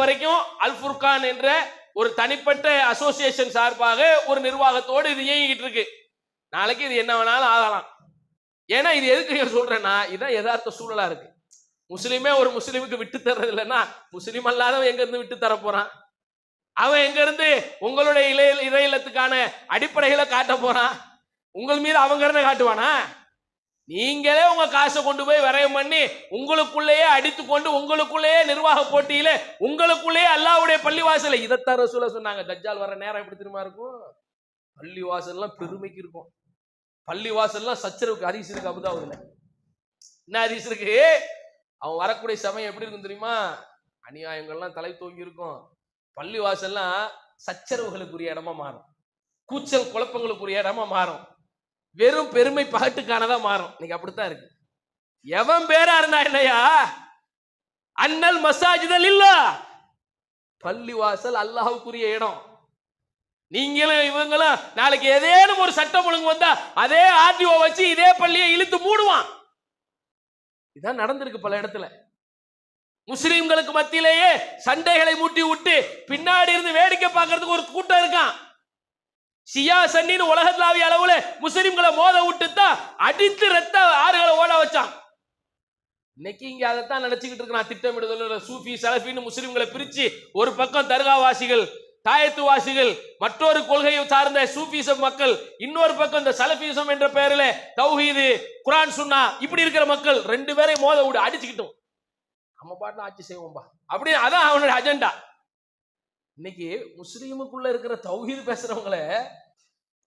வரைக்கும் அல் ஃபுர்கான் என்ற ஒரு தனிப்பட்ட அசோசியேஷன் சார்பாக ஒரு நிர்வாகத்தோடு இது இயங்கிட்டு இருக்கு. நாளைக்கு இது என்ன வேணாலும் ஆகலாம். ஏன்னா இது எதுக்கு நான் சொல்றேன்னா இதான் யதார்த்த சூழலா இருக்கு. முஸ்லீமே ஒரு முஸ்லீமுக்கு விட்டு தர்றது இல்லைன்னா முஸ்லீம் அல்லாதவன் எங்க இருந்து விட்டு தர போறான்? அவன் எங்க இருந்து உங்களுடைய இளைய இறையிலத்துக்கான அடிப்படைகளை காட்ட போறான்? உங்கள் மீது அவங்க என்ன காட்டுவானா? நீங்களே உங்க காசை கொண்டு போய் விரயம் பண்ணி உங்களுக்குள்ளேயே அடித்து கொண்டு உங்களுக்குள்ளேயே நிர்வாக போட்டியில உங்களுக்குள்ளேயே அல்லாவுடைய பள்ளிவாசல இதைத்தான் ரசூல சொன்னாங்க தஜ்ஜால் வர நேரம் எப்படி தெரியுமா இருக்கும்? பள்ளிவாசல்லாம் பெருமைக்கு இருக்கும். பள்ளிவாசல்லாம் சச்சரவுக்கு அரிசி இருக்கு அபுதாவுல என்ன அரிசி இருக்கு? அவன் வரக்கூடிய சமயம் எப்படி இருக்கும் தெரியுமா? அநியாயங்கள்லாம் தலை தூங்கி இருக்கும். பள்ளிவாசல்லாம் சச்சரவுகளுக்குரிய இடமா மாறும். கூச்சல் குழப்பங்களுக்குரிய இடமா மாறும். வெறும் பெருமை பகட்டுக்கானதா மாறும். இன்னைக்கு அப்படித்தான் இருக்கு. எவன் பேரா இருந்தா என்னையா? அண்ணல் மசாஜிதல் இல்ல. பள்ளிவாசல் அல்லாஹுக்குரிய இடம். நீங்களும் இவங்களும் நாளைக்கு ஏதேனும் ஒரு சட்டம் ஒழுங்கு வந்தா அதே ஆர்டிஓ வச்சு இதே பள்ளியை இழுத்து மூடுவான். இதான் நடந்திருக்கு பல இடத்துல. முஸ்லிம்களுக்கு மத்தியிலேயே சண்டைகளை மூட்டி விட்டு பின்னாடி இருந்து வேடிக்கை பார்க்கறதுக்கு ஒரு கூட்டம் இருக்கான். சியா சன்னின்னு உலகளாவிய அளவுல முஸ்லிம்களை மோத விட்டு தான் அடித்து ரத்த ஆறுகளை ஓட வச்சான். இன்னைக்கு இங்க அதைத்தான் நினைச்சுக்கிட்டு இருக்கிறான். திட்டமிடுதல் சூஃபி சலஃபின்னு முஸ்லிம்களை பிரிச்சு ஒரு பக்கம் தர்காவாசிகள் தாயத்துவாசிகள் மற்றொரு கொள்கையை சார்ந்த சூஃபிசம் மக்கள் இன்னொரு பக்கம் இந்த சலஃபிசம் என்ற பெயரில் தௌஹீது குரான் சுன்னா இப்படி இருக்கிற மக்கள் ரெண்டு பேரையும் மோத விடு அடிச்சுக்கிட்டோம். நம்ம பாட்டுல ஆட்சி செய்வோம்பா. அப்படின்னு அதான் அவனுடைய அஜெண்டா இன்னைக்கு முஸ்லீமுக்குள்ள இருக்கிற தௌஹீது பேசுறவங்கள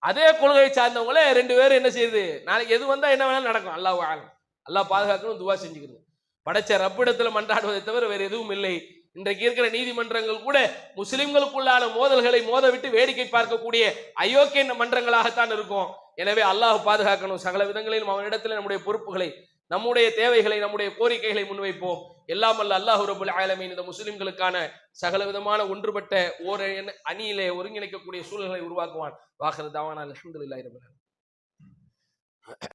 அதே கொள்கையை சார்ந்தவங்களே ரெண்டு பேரும் என்ன செய்யுது? நாளைக்கு எது வந்தா என்ன வேணாலும் நடக்கும். அல்லாஹ் வாழும் அல்லாஹ் பாதுகாக்கணும் துவா செஞ்சுக்கிறது படைச்ச ரப்பிடத்துல மன்றாடுவதை தவிர வேற எதுவும் இல்லை. இன்றைக்கு இருக்கிற நீதிமன்றங்கள் கூட முஸ்லிம்களுக்குள்ளான மோதல்களை மோத விட்டு வேடிக்கை பார்க்கக்கூடிய அயோக்கிய மன்றங்களாகத்தான் இருக்கும். எனவே அல்லாஹ் பாதுகாக்கணும். சகல விதங்களிலும் அவனிடத்தில் நம்முடைய பொறுப்புகளை நம்முடைய தேவைகளை நம்முடைய கோரிக்கைகளை முன்வைப்போம். எல்லாம் அல்ல அல்லாஹ் ரபுல் ஆலமீன் இந்த முஸ்லிம்களுக்கான சகல விதமான ஒன்றுபட்ட ஓர் அணியிலே ஒருங்கிணைக்கக்கூடிய சூழல்களை உருவாக்குவான். வாஹர் தாவான அலமதுல்லாஹி ரபுல்